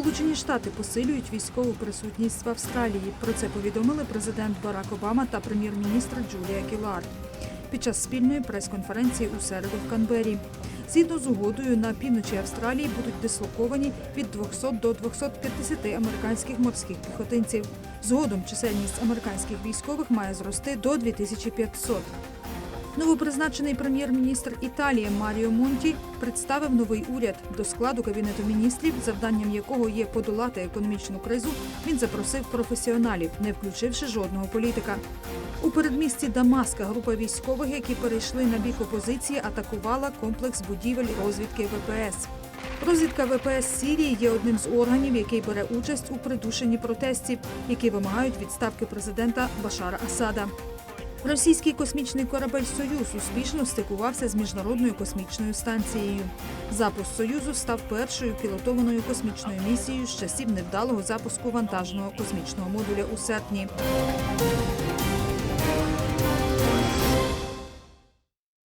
Сполучені Штати посилюють військову присутність в Австралії. Про це повідомили президент Барак Обама та прем'єр-міністр Джулія Гілард під час спільної прес-конференції у середу в Канбері. Згідно з угодою, на півночі Австралії будуть дислоковані від 200 до 250 американських морських піхотинців. Згодом чисельність американських військових має зрости до 2500. Новопризначений прем'єр-міністр Італії Маріо Монті представив новий уряд до складу кабінету міністрів, завданням якого є подолати економічну кризу. Він запросив професіоналів, не включивши жодного політика. У передмісті Дамаска група військових, які перейшли на бік опозиції, атакувала комплекс будівель розвідки ВПС. Розвідка ВПС Сірії є одним з органів, який бере участь у придушенні протестів, які вимагають відставки президента Башара Асада. Російський космічний корабель Союз успішно стикувався з міжнародною космічною станцією. Запуск Союзу став першою пілотованою космічною місією з часів невдалого запуску вантажного космічного модуля у серпні.